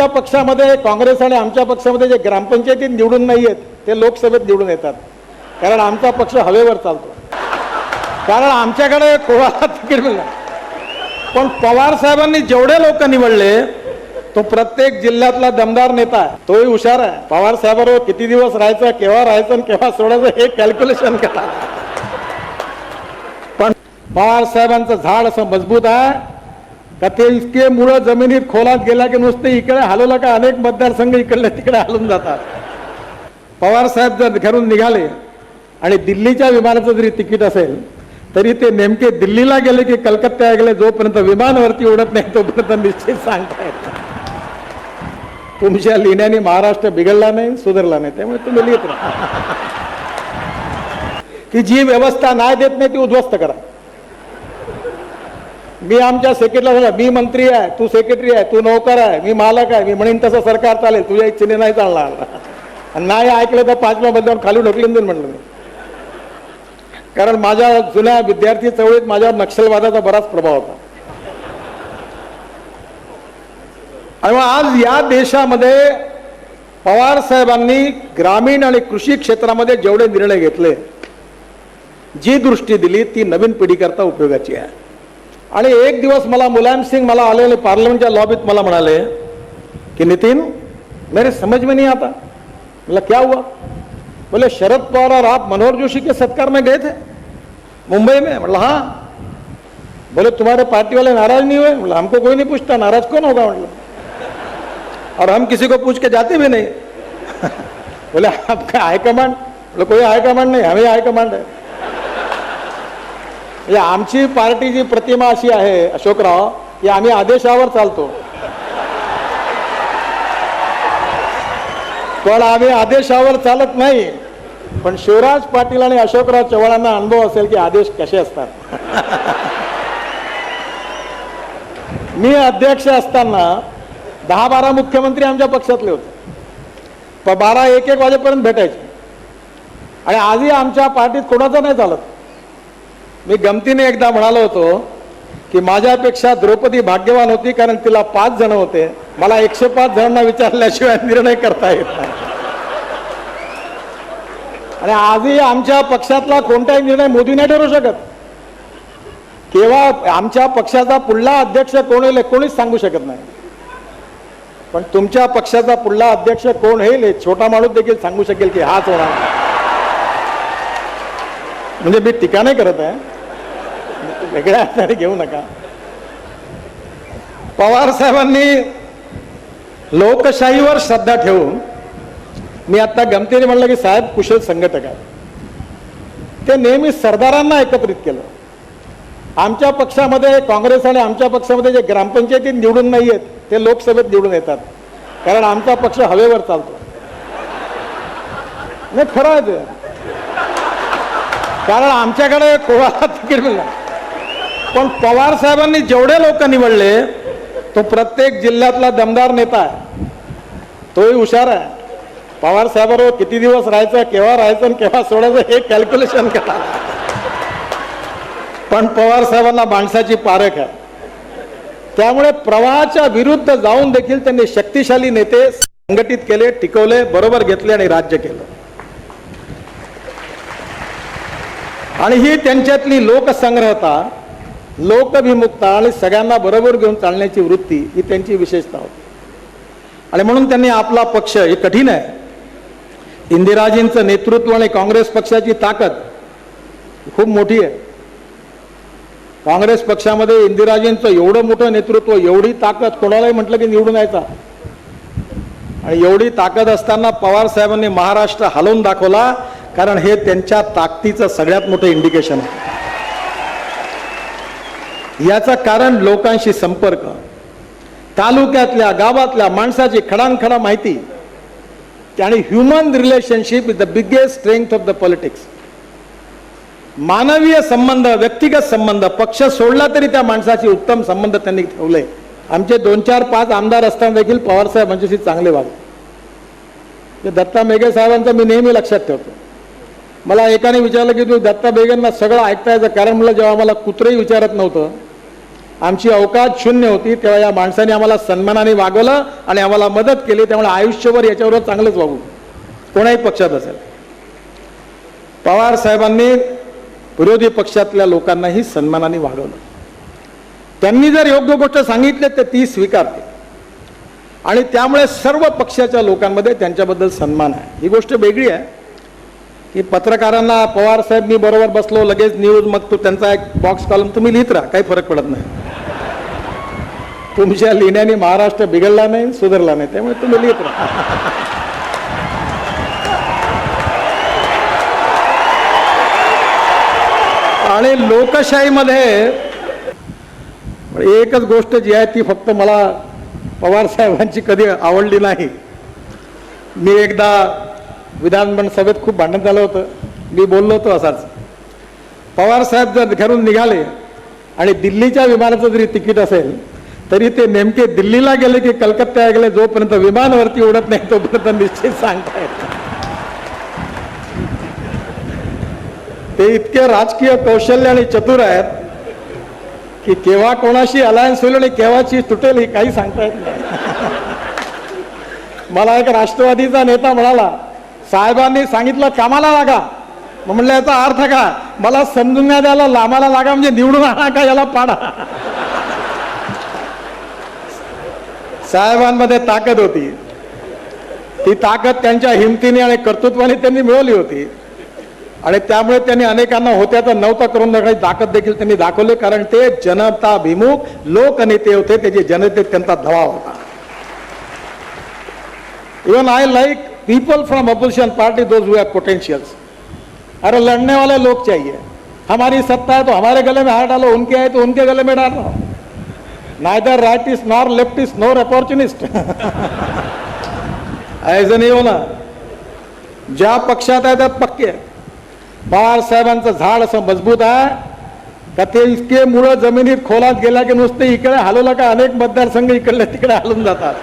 आमच्या पक्षामध्ये काँग्रेस आणि आमच्या पक्षामध्ये जे ग्रामपंचायतीत निवडून नाही आहेत ते लोकसभेत निवडून येतात. कारण आमचा पक्ष हवेवर चालतो. कारण आमच्याकडे कोणाला तिकीट मिळणार पण पवार साहेबांनी जेवढे लोक निवडले तो प्रत्येक जिल्ह्यातला दमदार नेता आहे. तोही हुशार आहे. पवार साहेबांवर किती दिवस राहायचं केव्हा राहायचं आणि केव्हा सोडायचं हे कॅल्क्युलेशन करा. पण पवार साहेबांचं झाड असं मजबूत आहे. का ते इतके मुळं जमिनीत खोलात गेला की नुसते इकडे हलवलं का अनेक मतदारसंघ इकडले तिकडे हलून जातात. पवार साहेब जर घरून निघाले आणि दिल्लीच्या विमानाचं जरी तिकीट असेल तरी ते नेमके दिल्लीला गेले की कलकत्त्या गेले जोपर्यंत विमानवरती उडत नाही तोपर्यंत निश्चित सांगता येत तुमच्या लिहिण्याने महाराष्ट्र बिघडला नाही सुधारला नाही त्यामुळे तुम्ही लिहित राहा. की जी व्यवस्था नाही देत नाही ती उद्ध्वस्त करा. मी आमच्या सेक्रेटरीला सांगा मी मंत्री आहे तू सेक्रेटरी आहे तू नौकर आहे मी मालक आहे मी म्हणेन तसं सरकार चालेल तुझ्या इच्छेने नाही चालणार. नाही ऐकलं तर पाचव्या बदल्यावर खाली ढकलून देईन म्हटलं मी. कारण माझ्या जुन्या विद्यार्थी चळवळीत माझ्यावर नक्षलवादाचा बराच प्रभाव होता. आणि मग आज या देशामध्ये पवार साहेबांनी ग्रामीण आणि कृषी क्षेत्रामध्ये जेवढे निर्णय घेतले जी दृष्टी दिली ती नवीन पिढीकरता उपयोगाची आहे. आणि एक दिवस मला मुलायम सिंग मला आलेले पार्लमेंटच्या लॉबीत मला म्हणाले कि नितिन मेरे समझ में नहीं आता. बोला क्या हुआ? बोले शरद पवार और आप मनोहर जोशी के सत्कार में गए थे मुंबई में. बोला हाँ. बोले तुम्हारे पार्टी वाले नाराज नहीं हुए? बोला हमको कोई नहीं पूछता नाराज कौन होगा? मतलब और हम किसी को पूछ के जाते भी नहीं. बोले आपका हाईकमांड बोले कोई हाईकमांड नहीं हमें हाईकमांड है। म्हणजे आमची पार्टीची प्रतिमा अशी आहे अशोकराव की आम्ही आदेशावर चालतो. पण आम्ही आदेशावर चालत नाही. पण शिवराज पाटील आणि अशोकराव चव्हाणांना अनुभव असेल की आदेश कसे असतात. मी अध्यक्ष असताना दहा बारा मुख्यमंत्री आमच्या पक्षातले होते. प बारा एक एक वाजेपर्यंत भेटायचे. आणि आजही आमच्या पार्टीत कोणाचं नाही चालत. मी गमतीने एकदा म्हणालो होतो की माझ्यापेक्षा द्रौपदी भाग्यवान होती कारण तिला पाच जण होते. मला एकशे पाच जणांना विचारल्याशिवाय निर्णय करता येत नाही. आणि आजही आमच्या पक्षातला कोणताही निर्णय मोदी नाही ठरू शकत. केव्हा आमच्या पक्षाचा पुढला अध्यक्ष कोण होईल कोणीच सांगू शकत नाही. पण तुमच्या पक्षाचा पुढला अध्यक्ष कोण होईल छोटा माणूस देखील सांगू शकेल की हाच होणार. म्हणजे मी टीका नाही करत आहे. वेगळ्या अर्थाने घेऊ नका. पवार साहेबांनी लोकशाहीवर श्रद्धा ठेवून मी आता गमतीने म्हणलं की साहेब कुशल संघटक आहे ते नेहमी सरदारांना एकत्रित केलं. आमच्या पक्षामध्ये काँग्रेस आणि आमच्या पक्षामध्ये जे ग्रामपंचायतीत निवडून नाही आहेत ते लोकसभेत निवडून येतात. कारण आमचा पक्ष हवेवर चालतो. नाही खरं आहे ते. कारण आमच्याकडे कोणाला तिकीट मिळणार. पण पवार साहेबांनी जेवढे लोक निवडले तो प्रत्येक जिल्ह्यातला दमदार नेता आहे. तोही हुशार आहे. पवार साहेबांवर किती दिवस राहायचं केव्हा राहायचं आणि केव्हा सोडायचं हे कॅल्क्युलेशन करा. पण पवार साहेबांना माणसाची पारख आहे. त्यामुळे प्रवाहाच्या विरुद्ध जाऊन देखील त्यांनी शक्तिशाली नेते संघटित केले टिकवले बरोबर घेतले आणि राज्य केलं. आणि ही त्यांच्यातली लोकसंग्रहता लोकभिमुखता आणि सगळ्यांना बरोबर घेऊन चालण्याची वृत्ती ही त्यांची विशेषता होती. आणि म्हणून त्यांनी आपला पक्ष हे कठीण आहे. इंदिराजींचं नेतृत्व आणि काँग्रेस पक्षाची ताकद खूप मोठी आहे. काँग्रेस पक्षामध्ये इंदिराजींचं एवढं मोठं नेतृत्व एवढी ताकद कोणालाही म्हटलं की निवडून यायचा. आणि एवढी ताकद असताना पवार साहेबांनी महाराष्ट्र हलवून दाखवला कारण हे त्यांच्या ताकदीचं सगळ्यात मोठं इंडिकेशन आहे. याचं कारण लोकांशी संपर्क. तालुक्यातल्या गावातल्या माणसाची खडानखडा माहिती आणि human relationship is the biggest strength of the politics मानवीय संबंध व्यक्तिगत संबंध पक्ष सोडला तरी त्या माणसाचे उत्तम संबंध त्यांनी ठेवले. आमचे दोन चार पाच आमदार असताना देखील पवारसाहेब म्हणजे चांगले वागले. दत्ता मेघे साहेबांचं मी नेहमी लक्षात ठेवतो. मला एकाने विचारलं की तू दत्ता बेगेंना सगळं ऐकता कारण मला जेव्हा आम्हाला कुत्रही विचारत नव्हतं. आमची अवकाश शून्य होती तेव्हा या माणसाने आम्हाला सन्मानाने वागवलं आणि आम्हाला मदत केली त्यामुळे आयुष्यभर याच्यावर चांगलंच वागू. कोणाही पक्षात असेल. पवार साहेबांनी विरोधी पक्षातल्या लोकांनाही सन्मानाने वागवलं. त्यांनी जर योग्य गोष्ट सांगितली तर ती स्वीकारते. आणि त्यामुळे सर्व पक्षाच्या लोकांमध्ये त्यांच्याबद्दल सन्मान आहे. ही गोष्ट वेगळी आहे. की पत्रकारांना पवार साहेब मी बरोबर बसलो लगेच न्यूज मग तो त्यांचा एक बॉक्स कॉलम तुम्ही लिहित राहा काही फरक पडत नाही. तुमच्या लिहिण्याने महाराष्ट्र बिघडला नाही सुधारला नाही त्यामुळे तुम्ही लिहित राहा. आणि लोकशाहीमध्ये एकच गोष्ट जी आहे ती फक्त मला पवार साहेबांची कधी आवडली नाही. मी एकदा विधानमंडळ सभेत खूप भांडण झालं होतं. मी बोललो होतो असाच. पवार साहेब जर घरून निघाले आणि दिल्लीच्या विमानाचं जरी तिकीट असेल तरी ते नेमके दिल्लीला गेले की कलकत्त्याला गेले जोपर्यंत विमानवरती उडत नाही तोपर्यंत निश्चित सांगता येत ते इतके राजकीय कौशल्य आणि चतुर आहेत की केव्हा कोणाशी अलायन्स होईल आणि केव्हाची तुटेल हे काही सांगता येत नाही. मला एक राष्ट्रवादीचा नेता म्हणाला साहेबांनी सांगितलं कामाला लागा. मग म्हणलं याचा अर्थ का मला समजून नाही द्यायला लांबाला लागा म्हणजे निवडून आणा का याला पाडा? साहेबांमध्ये ताकद होती. ती ताकद त्यांच्या हिमतीने आणि कर्तृत्वाने त्यांनी मिळवली होती. आणि त्यामुळे त्यांनी अनेकांना होत्या तर नव्हता करून ताकद देखील त्यांनी दाखवली कारण ते जनताभिमुख लोकनेते होते त्याचे जनतेत त्यांचा दबाव होता. Even I like people from opposition party those हुए पोटेंशियल्स अरे लड़ने वाले लोग चाहिए। हमारी सत्ता है तो हमारे गले में हार डालो उनके आए तो उनके गले में डालो। Neither right is nor left is nor opportunist ऐसे नहीं होना। ज्या पक्षात आहे त्यात पक्के बाळ साहेबांचं झाड असं मजबूत आहे। का ते इतके मुळं जमिनीत खोलात गेल्या की नुसते इकडे हलवलं का अनेक मतदारसंघ इकडले तिकडे हलून जातात.